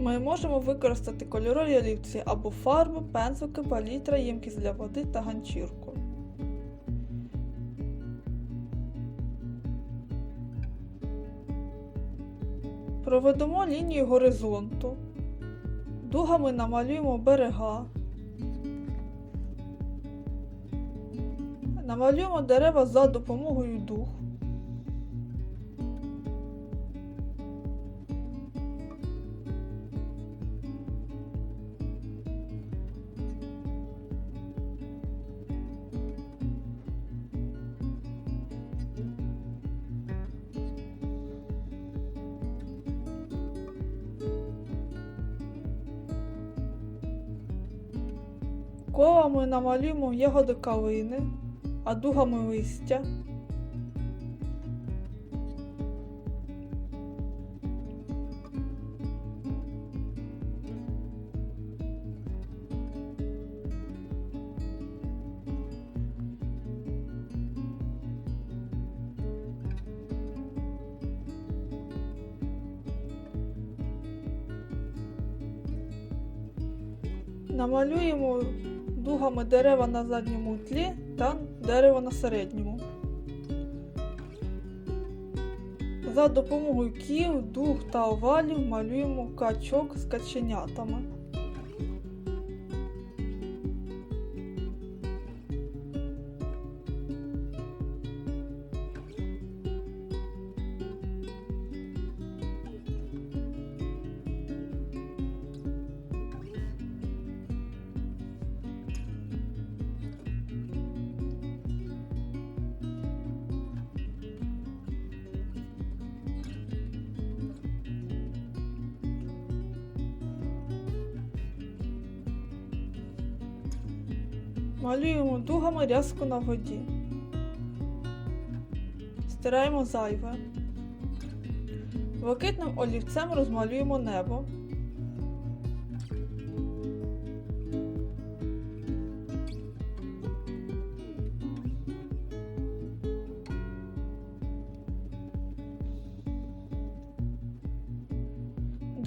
Ми можемо використати кольорові олівці або фарби, пензлики, палітра, ємкість для води та ганчірку. Проведемо лінію горизонту. Дугами намалюємо берега. Намалюємо дерева за допомогою дуг. Колами намалюємо ягоди калини, а дугами листя. Намалюємо дугами дерева на задньому тлі та дерева на середньому. За допомогою кіл, дуг та овалів малюємо качок з каченятами. Малюємо дугами рязку на воді. Стираємо зайве. Блакитним олівцем розмалюємо небо.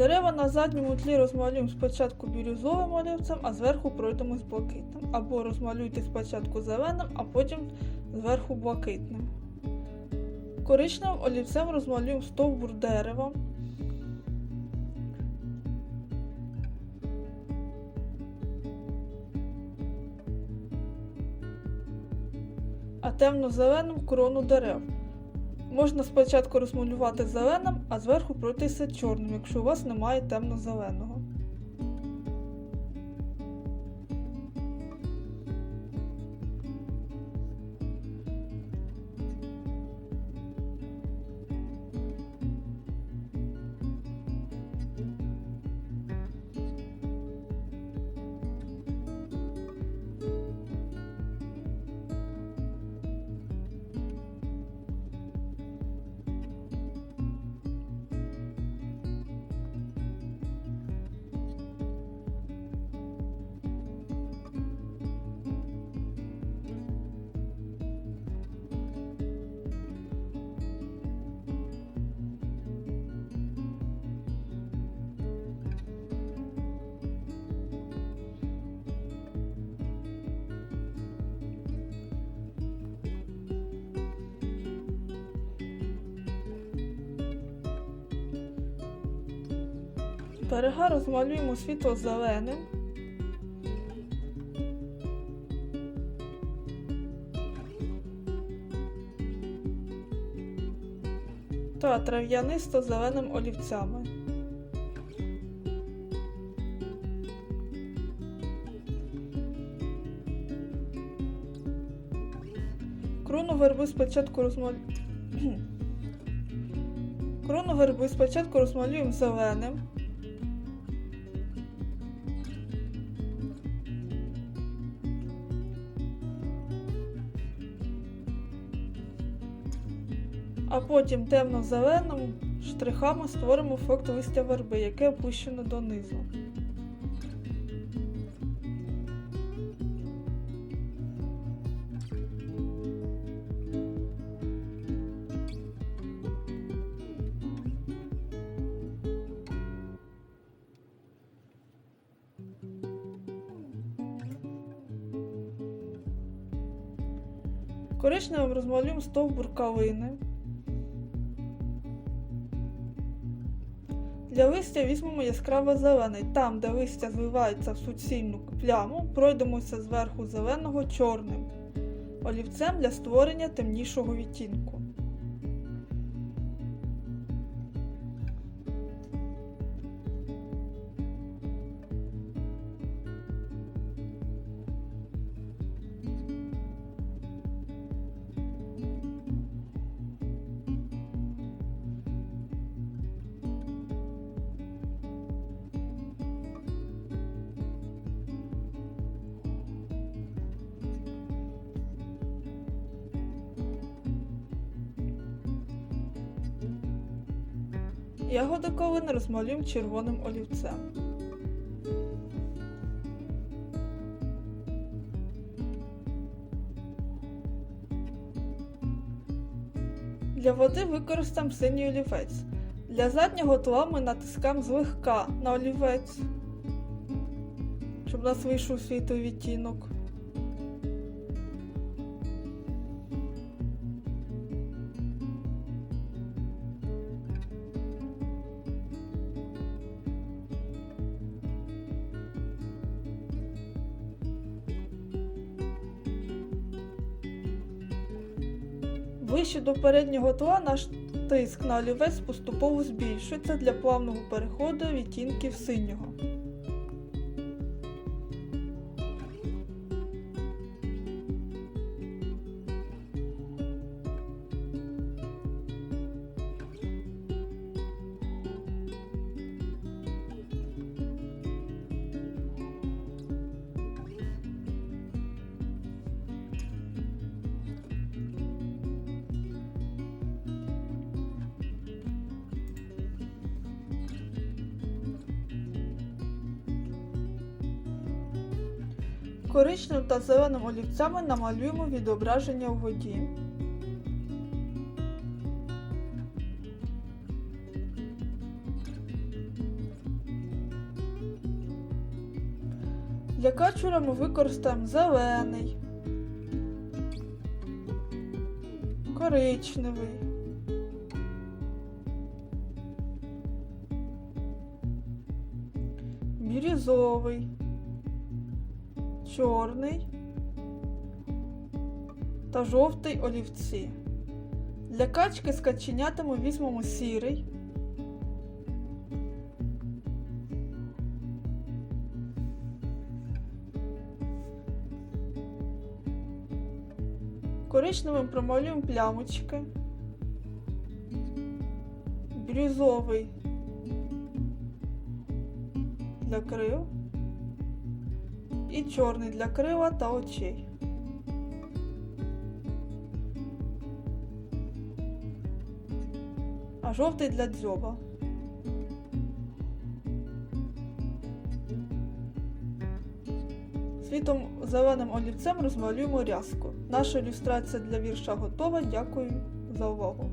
Дерева на задньому тлі розмалюємо спочатку бірюзовим олівцем, а зверху пройдемо з блакитним. Або розмалюйте спочатку зеленим, а потім зверху блакитним. Коричневим олівцем розмалюємо стовбур дерева. А темно-зеленим крону дерев. Можна спочатку розмалювати зеленим, а зверху пройтися чорним, якщо у вас немає темно-зеленого. Берега розмалюємо світло-зеленим. Та трав'янисто-зеленим олівцями. Крону верби спочатку розмалюємо. Крону верби спочатку розмалюємо зеленим. а потім темно-зеленим штрихами створимо ефект листя верби, яке опущено донизу. Коричневим розмалюємо стовбур калини. Для листя візьмемо яскраво зелений. Там, де листя зливається в суцільну пляму, пройдемося зверху зеленого чорним олівцем для створення темнішого відтінку. Ягоди калини розмалюємо червоним олівцем. Для води використаємо синій олівець. Для заднього тла ми натискаємо злегка на олівець, щоб у нас вийшов світлий відтінок. Ближче до переднього тла наш тиск на олівець поступово збільшується для плавного переходу відтінків синього. Коричневим та зеленим олівцями намалюємо відображення у воді. Для качура ми використаємо зелений, коричневий, бірюзовий чорний та жовтий олівці. Для качки з каченятами візьмемо сірий, коричневим промалюємо плямочки, бірюзовий для крил і чорний для крила та очей. А жовтий для дзьоба. Світом зеленим олівцем розмалюємо рязку. Наша ілюстрація для вірша готова. Дякую за увагу.